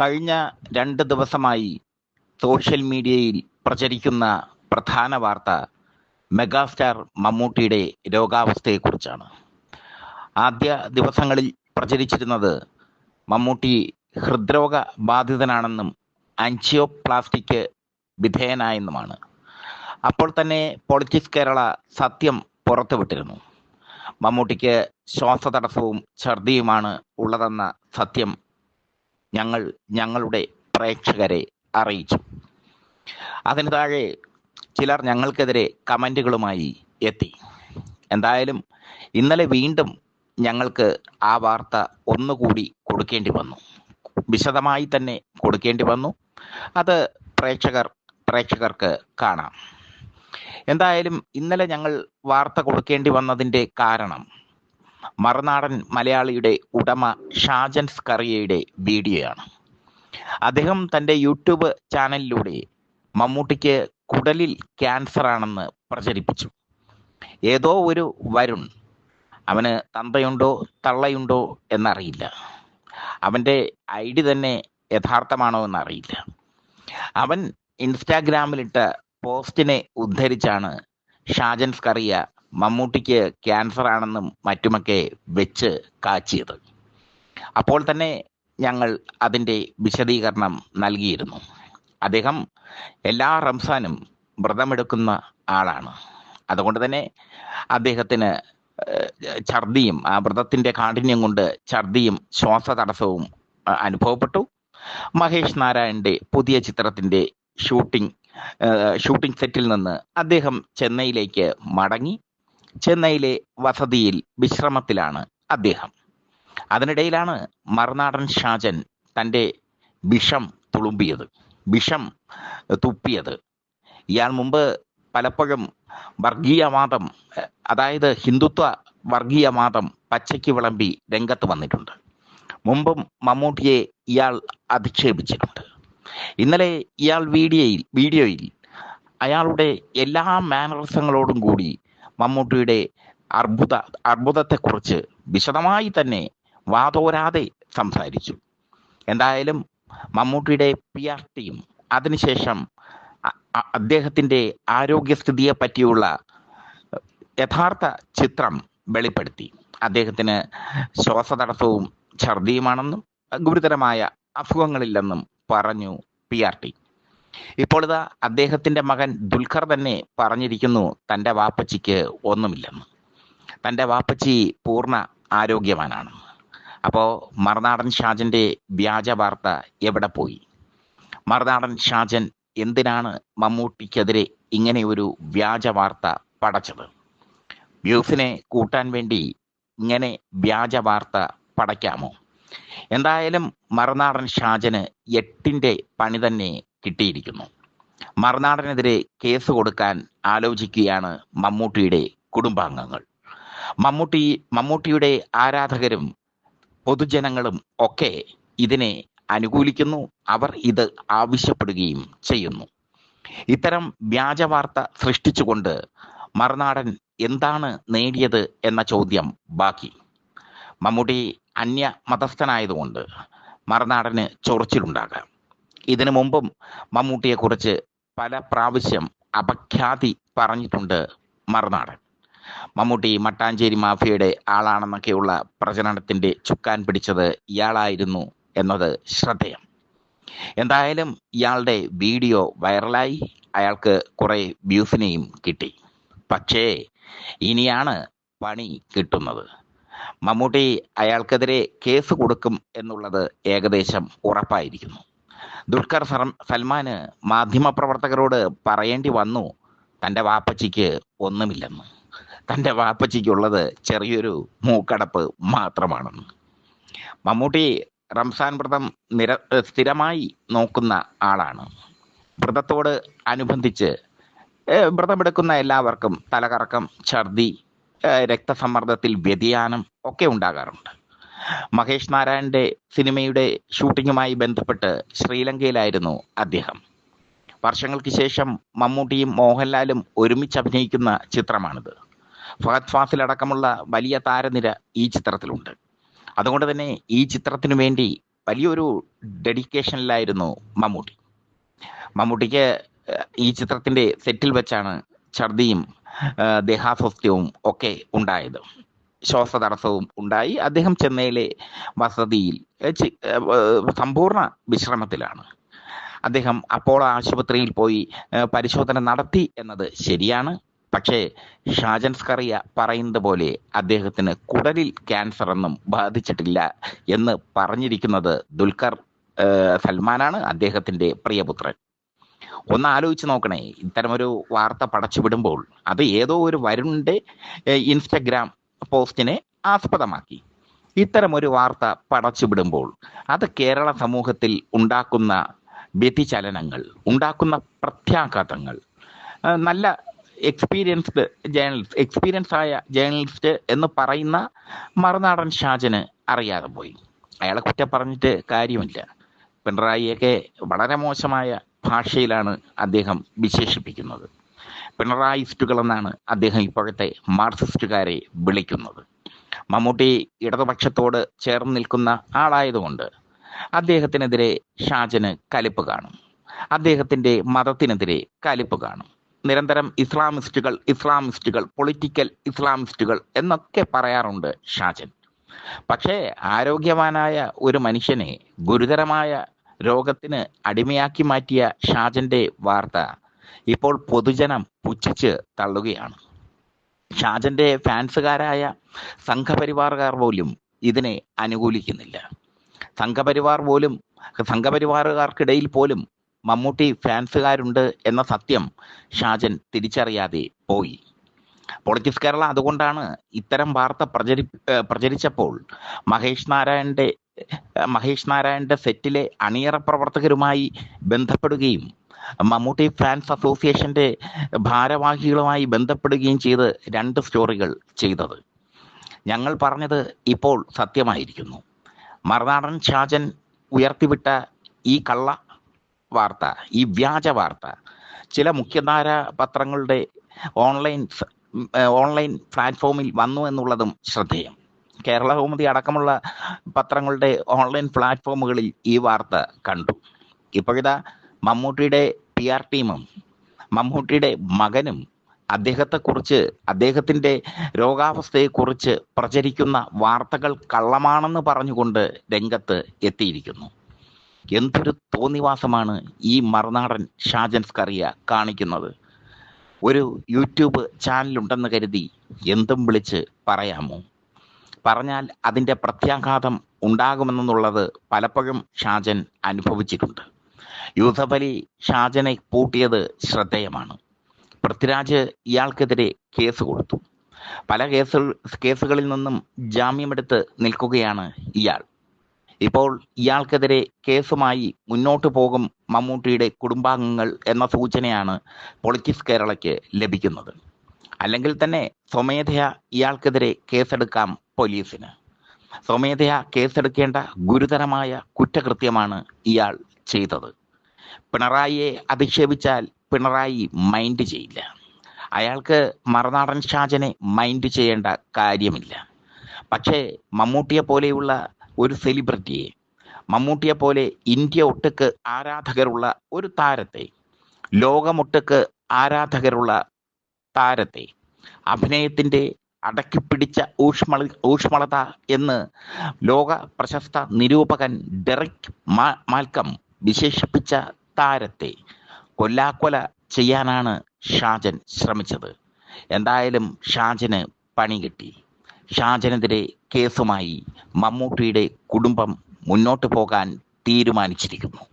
കഴിഞ്ഞ രണ്ട് ദിവസമായി സോഷ്യൽ മീഡിയയിൽ പ്രചരിക്കുന്ന പ്രധാന വാർത്ത മെഗാസ്റ്റാർ മമ്മൂട്ടിയുടെ രോഗാവസ്ഥയെക്കുറിച്ചാണ്. ആദ്യ ദിവസങ്ങളിൽ പ്രചരിച്ചിരുന്നത് മമ്മൂട്ടി ഹൃദ്രോഗ ബാധിതനാണെന്നും ആൻജിയോപ്ലാസ്റ്റിക് വിധേയനായെന്നുമാണ്. അപ്പോൾ തന്നെ പൊളിറ്റിക്സ് കേരള സത്യം പുറത്തുവിട്ടിരുന്നു. മമ്മൂട്ടിക്ക് ശ്വാസതടസ്സവും ഛർദിയുമാണ് ഉള്ളതെന്ന സത്യം ഞങ്ങൾ ഞങ്ങളുടെ പ്രേക്ഷകരെ അറിയിച്ചു. അതിന് താഴെ ചിലർ ഞങ്ങൾക്കെതിരെ കമന്റുകളുമായി എത്തി. എന്തായാലും ഇന്നലെ വീണ്ടും ഞങ്ങൾക്ക് ആ വാർത്ത ഒന്നുകൂടി കൊടുക്കേണ്ടി വന്നു. വിശദമായി തന്നെ കൊടുക്കേണ്ടി വന്നു. അത് പ്രേക്ഷകർ പ്രേക്ഷകർക്ക് കാണാം. എന്തായാലും ഇന്നലെ ഞങ്ങൾ വാർത്ത കൊടുക്കേണ്ടി വന്നതിന്റെ കാരണം മറുനാടൻ മലയാളിയുടെ ഉടമ ഷാജൻ സ്കറിയയുടെ വീഡിയോയാണ്. അദ്ദേഹം തന്റെ യൂട്യൂബ് ചാനലിലൂടെ മമ്മൂട്ടിക്ക് കുടലിൽ ക്യാൻസർ ആണെന്ന് പ്രചരിപ്പിച്ചു. ഏതോ ഒരു വരുൺ അവന് തന്തയുണ്ടോ തള്ളയുണ്ടോ എന്നറിയില്ല. അവന്റെ ഐ ഡി തന്നെ യഥാർത്ഥമാണോ എന്നറിയില്ല. അവൻ ഇൻസ്റ്റാഗ്രാമിലിട്ട പോസ്റ്റിനെ ഉദ്ധരിച്ചാണ് ഷാജൻസ് സ്കറിയ മമ്മൂട്ടിക്ക് ക്യാൻസർ ആണെന്നും മറ്റുമൊക്കെ വെച്ച് കാച്ചിയത്. അപ്പോൾ തന്നെ ഞങ്ങൾ അതിന്റെ വിശദീകരണം നൽകിയിരുന്നു. അദ്ദേഹം എല്ലാ റംസാനും വ്രതമെടുക്കുന്ന ആളാണ്. അതുകൊണ്ട് തന്നെ അദ്ദേഹത്തിന് ഛർദിയും ആ വ്രതത്തിന്റെ കാഠിന്യം കൊണ്ട് ഛർദിയും ശ്വാസതടസ്സവും അനുഭവപ്പെട്ടു. മഹേഷ് നാരായണന്റെ പുതിയ ചിത്രത്തിന്റെ ഷൂട്ടിംഗ് ഷൂട്ടിംഗ് സെറ്റിൽ നിന്ന് അദ്ദേഹം ചെന്നൈയിലേക്ക് മടങ്ങി. ചെന്നൈയിലെ വസതിയിൽ വിശ്രമത്തിലാണ് അദ്ദേഹം. അതിനിടയിലാണ് മറുനാടൻ ഷാജൻ തന്റെ വിഷം തുളുമ്പിയത് വിഷം തുപ്പിയത്. ഇയാൾ മുമ്പ് പലപ്പോഴും വർഗീയവാദം അതായത് ഹിന്ദുത്വ വർഗീയവാദം പച്ചയ്ക്ക് വിളമ്പി രംഗത്ത് വന്നിട്ടുണ്ട്. മുമ്പും മമ്മൂട്ടിയെ ഇയാൾ അധിക്ഷേപിച്ചിട്ടുണ്ട്. ഇന്നലെ ഇയാൾ വീഡിയോയിൽ വീഡിയോയിൽ അയാളുടെ എല്ലാ മാനറിസങ്ങളോടും കൂടി മമ്മൂട്ടിയുടെ അർബുദ അർബുദത്തെക്കുറിച്ച് വിശദമായി തന്നെ വാതോരാതെ സംസാരിച്ചു. എന്തായാലും മമ്മൂട്ടിയുടെ പി ആർ ടിയും അതിനുശേഷം അദ്ദേഹത്തിന്റെ ആരോഗ്യസ്ഥിതിയെ പറ്റിയുള്ള യഥാർത്ഥ ചിത്രം വെളിപ്പെടുത്തി. അദ്ദേഹത്തിന് ശ്വാസതടസ്സവും ഛർദിയുമാണെന്നും ഗുരുതരമായ അസുഖങ്ങളില്ലെന്നും പറഞ്ഞു പി ആർ ടി ഇപ്പോൾ ഇതാ അദ്ദേഹത്തിന്റെ മകൻ ദുൽഖർ തന്നെ പറഞ്ഞിരിക്കുന്നു തന്റെ വാപ്പച്ചിക്ക് ഒന്നുമില്ലെന്ന്. തന്റെ വാപ്പച്ചി പൂർണ ആരോഗ്യവാനാണ്. അപ്പോൾ മറുനാടൻ ഷാജന്റെ വ്യാജ വാർത്ത എവിടെ പോയി? മറുനാടൻ ഷാജൻ എന്തിനാണ് മമ്മൂട്ടിക്കെതിരെ ഇങ്ങനെ ഒരു വ്യാജ വാർത്ത പടച്ചത്? വ്യൂസിനെ കൂട്ടാൻ വേണ്ടി ഇങ്ങനെ വ്യാജ വാർത്ത പടയ്ക്കാമോ? എന്തായാലും മറുനാടൻ ഷാജന് എട്ടിന്റെ പണി തന്നെ കിട്ടിയിരിക്കുന്നു. മറുനാടനെതിരെ കേസ് കൊടുക്കാൻ ആലോചിക്കുകയാണ് മമ്മൂട്ടിയുടെ കുടുംബാംഗങ്ങൾ. മമ്മൂട്ടി മമ്മൂട്ടിയുടെ ആരാധകരും പൊതുജനങ്ങളും ഒക്കെ ഇതിനെ അനുകൂലിക്കുന്നു. അവർ ഇത് ആവശ്യപ്പെടുകയും ചെയ്യുന്നു. ഇത്തരം വ്യാജ വാർത്ത സൃഷ്ടിച്ചുകൊണ്ട് മറുനാടൻ എന്താണ് നേടിയത് എന്ന ചോദ്യം ബാക്കി. മമ്മൂട്ടി അന്യ മതസ്ഥനായതുകൊണ്ട് മറുനാടന് ചൊറിച്ചിലുണ്ടാകാം. ഇതിനു മുമ്പും മമ്മൂട്ടിയെക്കുറിച്ച് പല പ്രാവശ്യം അപഖ്യാതി പറഞ്ഞിട്ടുണ്ട് മറുനാടൻ. മമ്മൂട്ടി മട്ടാഞ്ചേരി മാഫിയയുടെ ആളാണെന്നൊക്കെയുള്ള പ്രചരണത്തിന്റെ ചുക്കാൻ പിടിച്ചത് ഇയാളായിരുന്നു എന്നത് ശ്രദ്ധേയം. എന്തായാലും ഇയാളുടെ വീഡിയോ വൈറലായി. അയാൾക്ക് കുറെ വ്യൂസിനെയും കിട്ടി. പക്ഷേ ഇനിയാണ് പണി കിട്ടുന്നത്. മമ്മൂട്ടി അയാൾക്കെതിരെ കേസ് കൊടുക്കും എന്നുള്ളത് ഏകദേശം ഉറപ്പായിരിക്കുന്നു. ദുൽഖർ സൽമാന് മാധ്യമപ്രവർത്തകരോട് പറയേണ്ടി വന്നു തന്റെ വാപ്പച്ചിക്ക് ഒന്നുമില്ലെന്ന്. തന്റെ വാപ്പച്ചിക്കുള്ളത് ചെറിയൊരു മൂക്കടപ്പ് മാത്രമാണെന്ന്. മമ്മൂട്ടി റംസാൻ വ്രതം നിര സ്ഥിരമായി നോക്കുന്ന ആളാണ്. വ്രതത്തോട് അനുബന്ധിച്ച് വ്രതമെടുക്കുന്ന എല്ലാവർക്കും തലകറക്കം ഛർദി രക്തസമ്മർദ്ദത്തിൽ വ്യതിയാനം ഒക്കെ ഉണ്ടാകാറുണ്ട്. മഹേഷ് നാരായണന്റെ സിനിമയുടെ ഷൂട്ടിങ്ങുമായി ബന്ധപ്പെട്ട് ശ്രീലങ്കയിലായിരുന്നു അദ്ദേഹം. വർഷങ്ങൾക്ക് ശേഷം മമ്മൂട്ടിയും മോഹൻലാലും ഒരുമിച്ച് അഭിനയിക്കുന്ന ചിത്രമാണിത്. ഫഹദ് ഫാസിൽ അടക്കമുള്ള വലിയ താരനിര ഈ ചിത്രത്തിലുണ്ട്. അതുകൊണ്ട് തന്നെ ഈ ചിത്രത്തിനു വേണ്ടി വലിയൊരു ഡെഡിക്കേഷനിലായിരുന്നു മമ്മൂട്ടി. മമ്മൂട്ടിക്ക് ഈ ചിത്രത്തിന്റെ സെറ്റിൽ വെച്ചാണ് ഛർദിയും ദേഹാസ്വസ്ഥ്യവും ഒക്കെ ഉണ്ടായത്. ശ്വാസതടസ്സവും ഉണ്ടായി. അദ്ദേഹം ചെന്നൈയിലെ വസതിയിൽ സമ്പൂർണ വിശ്രമത്തിലാണ്. അദ്ദേഹം അപ്പോളോ ആശുപത്രിയിൽ പോയി പരിശോധന നടത്തി എന്നത് ശരിയാണ്. പക്ഷേ ഷാജൻ സ്കറിയ പറയുന്നത് പോലെ അദ്ദേഹത്തിന് കുടലിൽ ക്യാൻസർ ഒന്നും ബാധിച്ചിട്ടില്ല എന്ന് പറഞ്ഞിരിക്കുന്നത് ദുൽഖർ സൽമാനാണ് അദ്ദേഹത്തിന്റെ പ്രിയപുത്രൻ. ഒന്ന് ആലോചിച്ച് നോക്കണേ ഇത്തരമൊരു വാർത്ത പടച്ചുവിടുമ്പോൾ അത് ഏതോ ഒരു വരുണിന്റെ ഇൻസ്റ്റഗ്രാം പോസ്റ്റിനെ ആസ്പദമാക്കി. ഇത്തരമൊരു വാർത്ത പടച്ചുവിടുമ്പോൾ അത് കേരള സമൂഹത്തിൽ ഉണ്ടാക്കുന്ന വ്യതിചലനങ്ങൾ ഉണ്ടാക്കുന്ന പ്രത്യാഘാതങ്ങൾ നല്ല എക്സ്പീരിയൻസ്ഡ് ജേണലിസ്റ്റ് എക്സ്പീരിയൻസ് ആയ ജേണലിസ്റ്റ് എന്ന് പറയുന്ന മറുനാടൻ ഷാജന് അറിയാതെ പോയി. അയാളെ കുറ്റം പറഞ്ഞിട്ട് കാര്യമില്ല. പിണറായിയൊക്കെ വളരെ മോശമായ ഭാഷയിലാണ് അദ്ദേഹം വിശേഷിപ്പിക്കുന്നത്. പിണറായിസ്റ്റുകൾ എന്നാണ് അദ്ദേഹം ഇപ്പോഴത്തെ മാർക്സിസ്റ്റുകാരെ വിളിക്കുന്നത്. മമ്മൂട്ടി ഇടതുപക്ഷത്തോട് ചേർന്ന് നിൽക്കുന്ന ആളായതുകൊണ്ട് അദ്ദേഹത്തിനെതിരെ ഷാജന് കലിപ്പ് കാണും. അദ്ദേഹത്തിന്റെ മതത്തിനെതിരെ കലിപ്പ് കാണും. നിരന്തരം ഇസ്ലാമിസ്റ്റുകൾ ഇസ്ലാമിസ്റ്റുകൾ പൊളിറ്റിക്കൽ ഇസ്ലാമിസ്റ്റുകൾ എന്നൊക്കെ പറയാറുണ്ട് ഷാജൻ. പക്ഷേ ആരോഗ്യവാനായ ഒരു മനുഷ്യനെ ഗുരുതരമായ രോഗത്തിന് അടിമയാക്കി മാറ്റിയ ഷാജന്റെ വാർത്ത ഇപ്പോൾ പൊതുജനം പുച്ഛിച്ച് തള്ളുകയാണ്. ഷാജന്റെ ഫാൻസുകാരായ സംഘപരിവാറുകാർ പോലും ഇതിനെ അനുകൂലിക്കുന്നില്ല. സംഘപരിവാർ പോലും സംഘപരിവാറുകാർക്കിടയിൽ പോലും മമ്മൂട്ടി ഫാൻസുകാരുണ്ട് എന്ന സത്യം ഷാജൻ തിരിച്ചറിയാതെ പോയി. പൊളിറ്റിക്സ് കേരള അതുകൊണ്ടാണ് ഇത്തരം വാർത്ത പ്രചരി പ്രചരിച്ചപ്പോൾ മഹേഷ് നാരായണന്റെ മഹേഷ് നാരായണന്റെ സെറ്റിലെ അണിയറ പ്രവർത്തകരുമായി ബന്ധപ്പെടുകയും മമ്മൂട്ടി ഫാൻസ് അസോസിയേഷന്റെ ഭാരവാഹികളുമായി ബന്ധപ്പെടുകയും ചെയ്ത് രണ്ട് സ്റ്റോറികൾ ചെയ്തത്. ഞങ്ങൾ പറഞ്ഞത് ഇപ്പോൾ സത്യമായിരിക്കുന്നു. മറുനാടൻ ഷാജൻ ഉയർത്തിവിട്ട ഈ കള്ള വാർത്ത ഈ വ്യാജ വാർത്ത ചില മുഖ്യധാര പത്രങ്ങളുടെ ഓൺലൈൻ ഓൺലൈൻ പ്ലാറ്റ്ഫോമിൽ വന്നു എന്നുള്ളതും ശ്രദ്ധേയം. കേരള കൗമുദി അടക്കമുള്ള പത്രങ്ങളുടെ ഓൺലൈൻ പ്ലാറ്റ്ഫോമുകളിൽ ഈ വാർത്ത കണ്ടു. ഇപ്പോഴിതാ മമ്മൂട്ടിയുടെ പി ആർ ടീമും മമ്മൂട്ടിയുടെ മകനും അദ്ദേഹത്തെക്കുറിച്ച് അദ്ദേഹത്തിന്റെ രോഗാവസ്ഥയെക്കുറിച്ച് പ്രചരിക്കുന്ന വാർത്തകൾ കള്ളമാണെന്ന് പറഞ്ഞുകൊണ്ട് രംഗത്ത് എത്തിയിരിക്കുന്നു. എന്തൊരു തോന്നിവാസമാണ് ഈ മറുനാടൻ ഷാജൻ കറിയ കാണിക്കുന്നത്. ഒരു യൂട്യൂബ് ചാനലുണ്ടെന്ന് കരുതി എന്തും വിളിച്ച് പറയാമോ? പറഞ്ഞാൽ അതിന്റെ പ്രത്യാഘാതം ഉണ്ടാകുമെന്നുള്ളത് പലപ്പോഴും ഷാജൻ അനുഭവിച്ചിട്ടുണ്ട്. യൂസഫ് അലി ഷാജനെ പൂട്ടിയത് ശ്രദ്ധേയമാണ്. പൃഥ്വിരാജ് ഇയാൾക്കെതിരെ കേസ് കൊടുത്തു. പല കേസുകൾ കേസുകളിൽ നിന്നും ജാമ്യമെടുത്ത് നിൽക്കുകയാണ് ഇയാൾ. ഇപ്പോൾ ഇയാൾക്കെതിരെ കേസുമായി മുന്നോട്ട് പോകും മമ്മൂട്ടിയുടെ കുടുംബാംഗങ്ങൾ എന്ന സൂചനയാണ് പൊളിറ്റിക്സ് കേരളയ്ക്ക് ലഭിക്കുന്നത്. അല്ലെങ്കിൽ തന്നെ സ്വമേധയാ ഇയാൾക്കെതിരെ കേസെടുക്കാം പോലീസിന്. സ്വമേധയാ കേസെടുക്കേണ്ട ഗുരുതരമായ കുറ്റകൃത്യമാണ് ഇയാൾ ചെയ്തത്. പിണറായിയെ അധിക്ഷേപിച്ചാൽ പിണറായി മൈൻഡ് ചെയ്യില്ല. അയാൾക്ക് മറുനാടൻ ഷാജനെ മൈൻഡ് ചെയ്യേണ്ട കാര്യമില്ല. പക്ഷേ മമ്മൂട്ടിയെ പോലെയുള്ള ഒരു സെലിബ്രിറ്റിയെ മമ്മൂട്ടിയെ പോലെ ഇന്ത്യ ഒട്ടുക്ക് ആരാധകരുള്ള ഒരു താരത്തെ ലോകമൊട്ടുക്ക് ആരാധകരുള്ള താരത്തെ അഭിനയത്തിന്റെ അടക്കിപ്പിടിച്ച ഊഷ്മള ഊഷ്മളത എന്ന് ലോക പ്രശസ്ത നിരൂപകൻ ഡെറിക് മാൽക്കം വിശേഷിപ്പിച്ച താരത്തെ കൊല്ലാക്കൊല ചെയ്യാനാണ് ഷാജൻ ശ്രമിച്ചത്. എന്തായാലും ഷാജന് പണി കിട്ടി. ഷാജനെതിരെ കേസുമായി മമ്മൂട്ടിയുടെ കുടുംബം മുന്നോട്ട് പോകാൻ തീരുമാനിച്ചിരിക്കുന്നു.